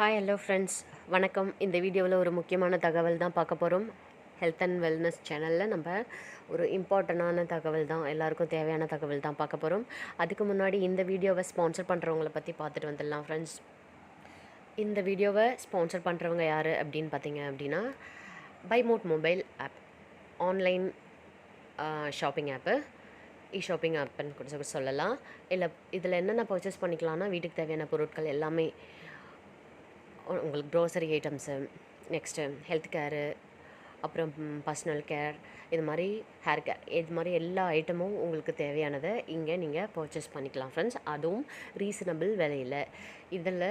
Hi hello friends வணக்கம். இந்த வீடியோவில் ஒரு முக்கியமான தகவல் தான் பார்க்க போகிறோம் ஹெல்த் அண்ட் வெல்னஸ் சேனலில் நம்ம ஒரு இம்பார்ட்டண்டான தகவல் தான் எல்லாருக்கும் தேவையான தகவல் தான் பார்க்க போகிறோம் அதுக்கு முன்னாடி இந்த வீடியோவை ஸ்பான்சர் பண்ணுறவங்கள பற்றி பார்த்துட்டு வந்துடலாம் ஃப்ரெண்ட்ஸ் இந்த வீடியோவை ஸ்பான்சர் பண்ணுறவங்க யார் அப்படின்னு பார்த்தீங்க அப்படின்னா பைமோட் mobile app online shopping app e shopping ஆப்னு கூட சொல்லலாம். இல்லை இதில் என்னென்ன பர்ச்சேஸ் பண்ணிக்கலாம்னா வீட்டுக்கு தேவையான பொருட்கள் எல்லாமே உங்களுக்கு grocery items next health care அப்புறம் பர்சனல் கேர் இது மாதிரி ஹேர் கேர் இது மாதிரி எல்லா ஐட்டமும் உங்களுக்கு தேவையானதை இங்கே நீங்கள் பர்ச்சேஸ் பண்ணிக்கலாம் ஃப்ரெண்ட்ஸ் அதுவும் ரீசனபிள் விலையில். இதில்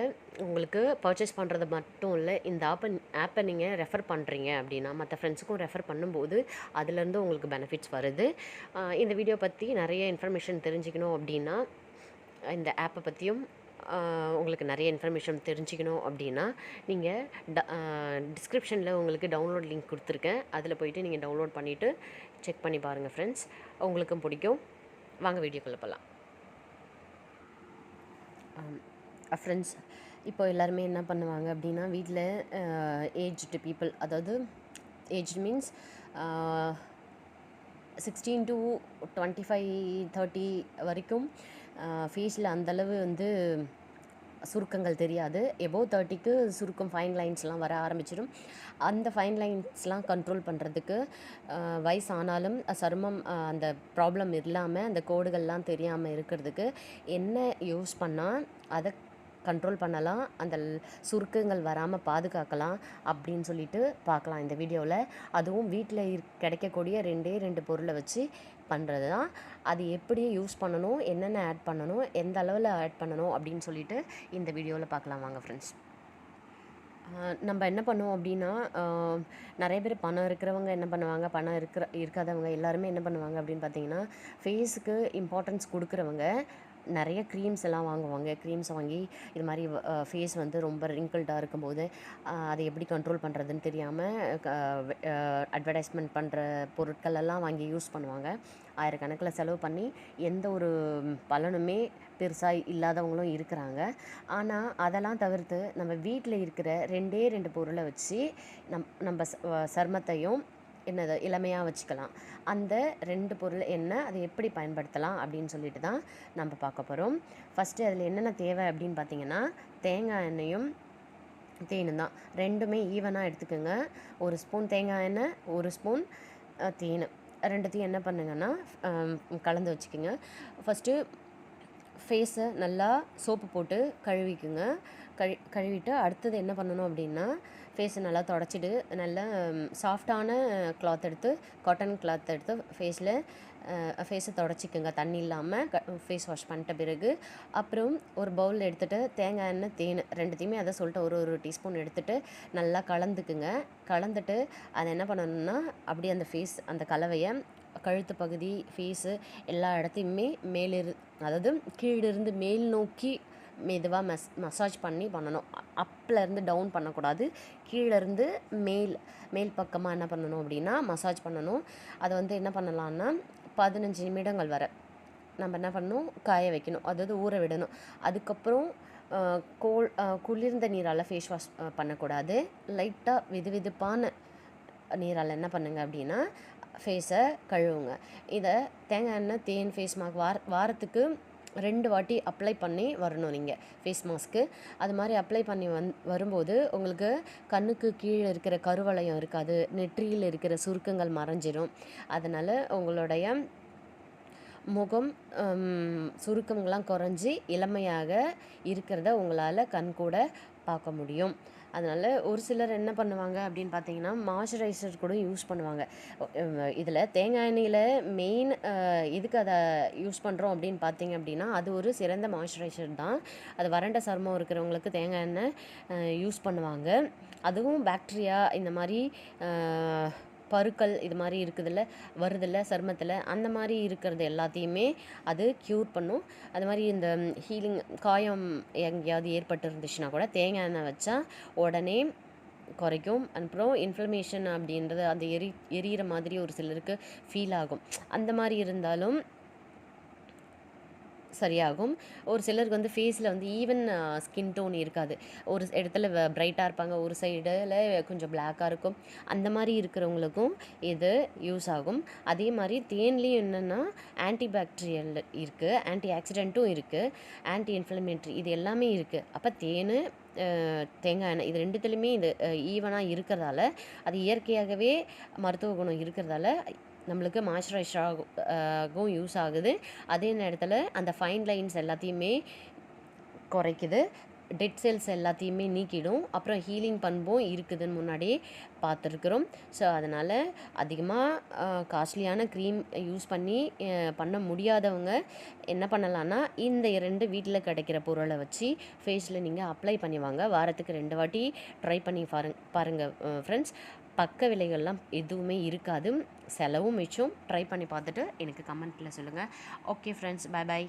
உங்களுக்கு பர்ச்சேஸ் பண்ணுறது மட்டும் இல்லை இந்த ஆப்பை ஆப்பை நீங்கள் ரெஃபர் பண்ணுறீங்க அப்படின்னா மற்ற ஃப்ரெண்ட்ஸுக்கும் ரெஃபர் பண்ணும்போது அதுலேருந்து உங்களுக்கு பெனிஃபிட்ஸ் வருது. இந்த வீடியோ பற்றி நிறைய இன்ஃபர்மேஷன் தெரிஞ்சுக்கணும் அப்படின்னா இந்த ஆப்பை பற்றியும் உங்களுக்கு நிறைய இன்ஃபர்மேஷன் தெரிஞ்சுக்கணும் அப்படின்னா நீங்கள் ட டிஸ்கிரிப்ஷனில் உங்களுக்கு டவுன்லோட் லிங்க் கொடுத்துருக்கேன். அதில் போயிட்டு நீங்கள் டவுன்லோட் பண்ணிவிட்டு செக் பண்ணி பாருங்கள் ஃப்ரெண்ட்ஸ் உங்களுக்கும் பிடிக்கும். வாங்க வீடியோக்குள்ளே போகலாம் ஃப்ரெண்ட்ஸ் இப்போ எல்லாருமே என்ன பண்ணுவாங்க அப்படின்னா வீட்டில் ஏஜ்டு பீப்புள் அதாவது age means sixteen to twenty five thirty வரைக்கும் ஃபேஸில் அந்தளவு வந்து சுருக்கங்கள் தெரியாது. எபோவ் தேர்ட்டிக்கு சுருக்கம் ஃபைன் லைன்ஸ்லாம் வர ஆரம்பிச்சிடும். அந்த ஃபைன் லைன்ஸ்லாம் கண்ட்ரோல் பண்ணுறதுக்கு வயசானாலும் சருமம் அந்த ப்ராப்ளம் இல்லாமல் அந்த கோடுகள்லாம் தெரியாமல் இருக்கிறதுக்கு என்ன யூஸ் பண்ணால் அதை கண்ட்ரோல் பண்ணலாம். அந்த சுருக்கங்கள் வராமல் பாதுகாக்கலாம் அப்படின்னு சொல்லிட்டு பார்க்கலாம் இந்த வீடியோவில். அதுவும் வீட்டில் கிடைக்கக்கூடிய ரெண்டே ரெண்டு பொருளை வச்சு பண்ணுறது தான் அது எப்படி யூஸ் பண்ணணும் என்னென்ன ஆட் பண்ணணும் எந்த அளவில் ஆட் பண்ணணும் அப்படின்னு சொல்லிட்டு இந்த வீடியோவில் பார்க்கலாம் வாங்க ஃப்ரெண்ட்ஸ் நம்ம என்ன பண்ணுவோம் அப்படின்னா நிறைய பேர் பணம் இருக்கிறவங்க என்ன பண்ணுவாங்க? பணம் இருக்கிற இருக்காதவங்க எல்லாருமே என்ன பண்ணுவாங்க அப்படின்னு பார்த்தீங்கன்னா ஃபேஸுக்கு இம்பார்ட்டன்ஸ் கொடுக்குறவங்க நிறைய க்ரீம்ஸ் எல்லாம் வாங்குவாங்க. க்ரீம்ஸ் வாங்கி இது மாதிரி ஃபேஸ் வந்து ரொம்ப ரிங்கிள்டாக இருக்கும்போது அதை எப்படி கண்ட்ரோல் பண்ணுறதுன்னு தெரியாமல் அட்வர்டைஸ்மெண்ட் பண்ணுற பொருட்கள் எல்லாம் வாங்கி யூஸ் பண்ணுவாங்க. ஆயிரக்கணக்கில் செலவு பண்ணி எந்த ஒரு பலனுமே பெருசாக இல்லாதவங்களும் இருக்கிறாங்க. ஆனால் அதெல்லாம் தவிர்த்து நம்ம வீட்டில் இருக்கிற ரெண்டே ரெண்டு பொருளை வச்சு நம் நம்ம சர்மத்தையும் சருமத்தையும் என்னது இளமையாக வச்சுக்கலாம். அந்த ரெண்டு பொருள் என்ன அதை எப்படி பயன்படுத்தலாம் அப்படின்னு சொல்லிட்டு தான் நம்ம பார்க்க போகிறோம் ஃபஸ்ட்டு அதில் என்னென்ன தேவை அப்படின்னு பார்த்தீங்கன்னா தேங்காய் எண்ணெயும் தேனும் தான். ரெண்டுமே ஈவனாக எடுத்துக்கோங்க. ஒரு ஸ்பூன் தேங்காய் எண்ணெய் ஒரு ஸ்பூன் தேன். ரெண்டுத்தையும் என்ன பண்ணுங்கன்னா கலந்து வச்சுக்கோங்க. ஃபஸ்ட்டு ஃபேஸை நல்லா சோப்பு போட்டு கழுவிக்குங்க. கழு கழுவிட்டு அடுத்தது என்ன பண்ணணும் அப்படின்னா ஃபேஸை நல்லா தொடச்சிட்டு நல்லா சாஃப்டான கிளாத் எடுத்து காட்டன் கிளாத் எடுத்து ஃபேஸில் ஃபேஸை தொடச்சிக்குங்க. தண்ணி இல்லாமல் க ஃபேஸ் வாஷ் பண்ணிட்ட பிறகு அப்புறம் ஒரு பவுலில் எடுத்துகிட்டு தேங்காய் எண்ணெய் தேன் ரெண்டுத்தையுமே அதை சொல்லிட்டு ஒரு ஒரு டீஸ்பூன் எடுத்துகிட்டு நல்லா கலந்துக்குங்க. கலந்துட்டு அதை என்ன பண்ணணும்னா அப்படியே அந்த ஃபேஸ் அந்த கலவையை கழுத்து பகுதி ஃபேஸு எல்லா இடத்தையுமே மேலிரு அதாவது கீழிருந்து மேல் நோக்கி மெதுவாக மஸ் மசாஜ் பண்ணி பண்ணணும். அப்பில் டவுன் பண்ணக்கூடாது. கீழேருந்து மேல் மேல் பக்கமாக என்ன பண்ணணும் அப்படின்னா மசாஜ் பண்ணணும். அதை வந்து என்ன பண்ணலான்னா பதினஞ்சு நிமிடங்கள் வரை நம்ம என்ன பண்ணணும்? காய வைக்கணும். அதாவது ஊற விடணும். அதுக்கப்புறம் கோல் குளிர்ந்த நீரால் ஃபேஸ் வாஷ் பண்ணக்கூடாது. லைட்டாக விது வெதுப்பான நீரால் என்ன பண்ணுங்கள் அப்படின்னா ஃபேஸை கழுவுங்க. இதை தேங்காய் எண்ணெய் தேன் ஃபேஸ் மாஸ்க் வார வாரத்துக்கு ரெண்டு வாட்டி அப்ளை பண்ணி வரணும் நீங்கள் ஃபேஸ் மாஸ்க்கு அது மாதிரி அப்ளை பண்ணி வந் வரும்போது உங்களுக்கு கண்ணுக்கு கீழே இருக்கிற கருவளையம் இருக்காது நெற்றியில் இருக்கிற சுருக்கங்கள் மறைஞ்சிரும். அதனால் உங்களுடைய முகம் சுருக்கங்கள்லாம் குறைஞ்சி இளமையாக இருக்கிறத உங்களால் கண் கூட பார்க்க முடியும். அதனால் ஒரு சிலர் என்ன பண்ணுவாங்க அப்படின்னு பார்த்தீங்கன்னா மாய்ஸ்சரைசர் கூட யூஸ் பண்ணுவாங்க. இதில் தேங்காய் எண்ணெயில் மெயின் எதுக்கு அதை யூஸ் பண்ணுறோம் அப்படின்னு பார்த்தீங்க அப்படின்னா அது ஒரு சிறந்த மாய்ஸ்சரைசர் தான். அது வறண்ட சருமம் இருக்கிறவங்களுக்கு தேங்காய் எண்ணெய் யூஸ் பண்ணுவாங்க. அதுவும் பாக்டீரியா இந்த மாதிரி பருக்கள் இது மாதிரி இருக்குதுல்ல வருதுல்ல சருமத்தில் அந்த மாதிரி இருக்கிறது எல்லாத்தையுமே அது க்யூர் பண்ணும். அது மாதிரி இந்த ஹீலிங் காயம் எங்கேயாவது ஏற்பட்டு இருந்துச்சுன்னா கூட தேங்காய் எண்ணெய் வச்சா உடனே குறைக்கும். அப்புறம் இன்ஃப்ளமேஷன் அப்படின்றது அந்த எரி எரியிற மாதிரி ஒரு சிலருக்கு ஃபீல் ஆகும். அந்த மாதிரி இருந்தாலும் சரியாகும். ஒரு சிலருக்கு வந்து ஃபேஸில் வந்து ஈவன் ஸ்கின் டோன் இருக்காது. ஒரு இடத்துல ப்ரைட்டாக இருப்பாங்க ஒரு சைடில் கொஞ்சம் பிளாக்காக இருக்கும். அந்த மாதிரி இருக்கிறவங்களுக்கும் இது யூஸ் ஆகும். அதே மாதிரி தேன்லேயும் என்னென்னா ஆன்டிபாக்டீரியல் இருக்குது ஆன்டி ஆக்சிடென்ட்டும் இருக்குது ஆன்டி இன்ஃப்ளமேட்ரி இது எல்லாமே இருக்குது அப்போ தேன் தேங்காய் எண்ணெய் இது ரெண்டுத்துலையுமே இது ஈவனாக இருக்கிறதால அது இயற்கையாகவே மருத்துவ குணம் இருக்கிறதால நம்மளுக்கு மாய்ஸ்சரைஸராகவும் யூஸ் ஆகுது. அதே நேரத்தில் அந்த ஃபைன் லைன்ஸ் எல்லாத்தையுமே குறைக்குது. டெட் செல்ஸ் எல்லாத்தையுமே நீக்கிடும். அப்புறம் ஹீலிங் பண்பும் இருக்குதுன்னு முன்னாடியே பார்த்துருக்குறோம். ஸோ அதனால் அதிகமாக காஸ்ட்லியான க்ரீம் யூஸ் பண்ணி பண்ண முடியாதவங்க என்ன பண்ணலான்னா இந்த ரெண்டு வீட்டில் கிடைக்கிற பொருளை வச்சு ஃபேஸில் நீங்கள் அப்ளை பண்ணி வாங்க. வாரத்துக்கு ரெண்டு வாட்டி ட்ரை பண்ணி பாருங்க பாருங்கள் ஃப்ரெண்ட்ஸ் பக்க விலைகள்லாம் எதுவுமே இருக்காது. செலவும் மிச்சம். ட்ரை பண்ணி பார்த்துட்டு எனக்கு கமெண்ட்டில் சொல்லுங்கள் ஓகே ஃப்ரெண்ட்ஸ் பை பாய்